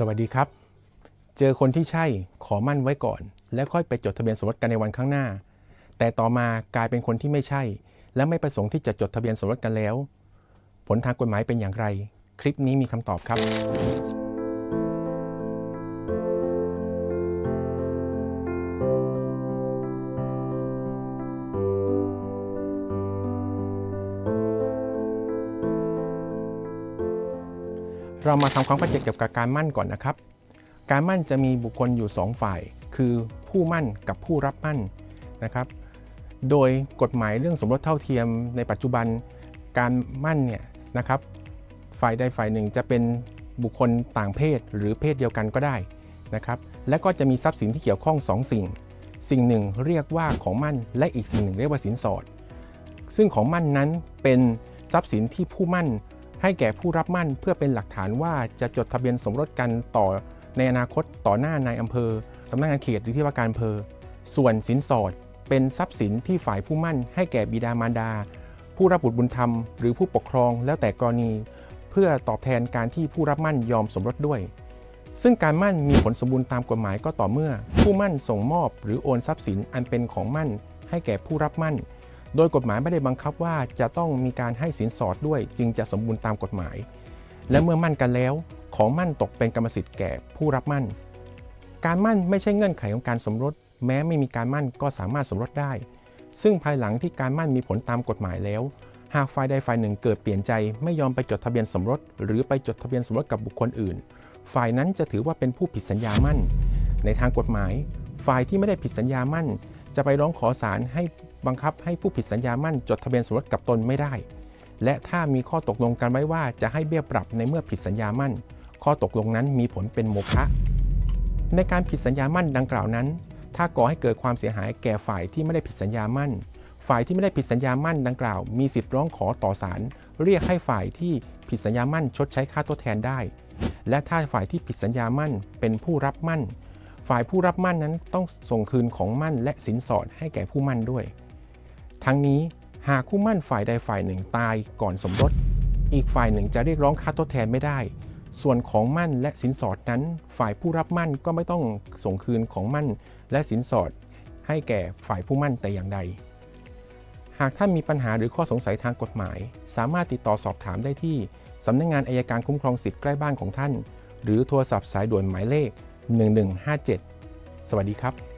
สวัสดีครับ เจอคนที่ใช่ขอมั่นไว้ก่อน แล้วค่อยไปจดทะเบียนสมรสกันในวันข้างหน้า แต่ต่อมากลายเป็นคนที่ไม่ใช่ และไม่ประสงค์ที่จะจดทะเบียนสมรสกันแล้ว ผลทางกฎหมายเป็นอย่างไร คลิปนี้มีคำตอบครับ เรามาทำความเข้าใจเกี่ยวกับการมั่นก่อนนะครับ การมั่นจะมีบุคคลอยู่ 2 ฝ่าย คือผู้มั่นกับผู้รับมั่นนะครับ โดยกฎหมายเรื่องสมรสเท่าเทียมในปัจจุบันการมั่นเนี่ยนะครับ ฝ่ายใดฝ่ายหนึ่งจะเป็นบุคคลต่างเพศหรือเพศเดียวกันก็ได้นะครับ และก็จะมีทรัพย์สินที่เกี่ยวข้อง 2 สิ่ง สิ่งหนึ่งเรียกว่าของมั่น และอีกสิ่งหนึ่งเรียกว่าสินสอด ซึ่งของมั่นนั้นเป็นทรัพย์สินที่ผู้มั่น ให้แก่ผู้รับมั่นเพื่อเป็นหลักฐานว่าจะจดทะเบียนสมรสกันต่อในอนาคตต่อหน้านายอำเภอสำนักงานเขตหรือที่ว่าการอำเภอ ส่วนสินสอด เป็นทรัพย์สินที่ฝ่ายผู้มั่น ให้แก่บิดามารดา ผู้รับบุตรบุญธรรมหรือผู้ปกครองแล้วแต่กรณี เพื่อตอบแทนการที่ผู้รับมั่นยอมสมรสด้วย ซึ่งการมั่นมีผลสมบูรณ์ตามกฎหมายก็ต่อเมื่อ ผู้มั่นส่งมอบ หรือโอนทรัพย์สินอันเป็นของมั่น ให้แก่ผู้รับมั่น โดยกฎหมายไม่ได้บังคับว่าจะต้องมีการให้สินสอดด้วย จึงจะสมบูรณ์ตามกฎหมาย และเมื่อมั่นกันแล้ว ของมั่นตกเป็นกรรมสิทธิ์แก่ผู้รับมั่น การมั่นไม่ใช่เงื่อนไขของการสมรส แม้ไม่มีการมั่นก็สามารถสมรสได้ ซึ่งภายหลังที่การมั่นมีผลตามกฎหมายแล้ว หากฝ่ายใดฝ่ายหนึ่งเกิดเปลี่ยนใจ ไม่ยอมไปจดทะเบียนสมรส หรือไปจดทะเบียนสมรสกับบุคคลอื่น ฝ่ายนั้นจะถือว่าเป็นผู้ผิดสัญญามั่น ในทางกฎหมาย ฝ่ายที่ไม่ได้ผิดสัญญามั่น จะไปร้องขอศาลให้ บังคับให้ผู้ผิดสัญญามั่นจดทะเบียนสมรสกับตนไม่ได้ และถ้ามีข้อตกลงกันไว้ว่าจะให้เบี้ยปรับในเมื่อผิดสัญญามั่น ข้อตกลงนั้นมีผลเป็นโมฆะในการผิดสัญญามั่นดังกล่าวนั้น ถ้าก่อให้เกิดความเสียหายแก่ฝ่ายที่ไม่ได้ผิดสัญญามั่น ฝ่ายที่ไม่ได้ผิดสัญญามั่นดังกล่าว มีสิทธิ์ร้องขอต่อศาลเรียกให้ฝ่ายที่ผิดสัญญามั่นชดใช้ค่าทดแทนได้ และถ้าฝ่ายที่ผิดสัญญามั่นเป็นผู้รับมั่น ฝ่ายผู้รับมั่นนั้นต้องส่งคืนของมั่นและสินสอดให้แก่ผู้มั่นด้วย ทั้งนี้หากคู่มั่นฝ่ายใดฝ่ายหนึ่งตายก่อนสมรส อีกฝ่ายหนึ่งจะเรียกร้องค่าทดแทนไม่ได้ ส่วนของมั่นและสินสอดนั้น ฝ่ายผู้รับมั่นก็ไม่ต้องส่งคืนของมั่นและสินสอด ให้แก่ฝ่ายผู้มั่นแต่อย่างใด หากท่านมีปัญหาหรือข้อสงสัยทางกฎหมาย สามารถติดต่อสอบถามได้ที่สำนักงานอายการคุ้มครองสิทธิ์ใกล้บ้านของท่าน หรือโทรศัพท์สายด่วนหมายเลข 1157 สวัสดีครับ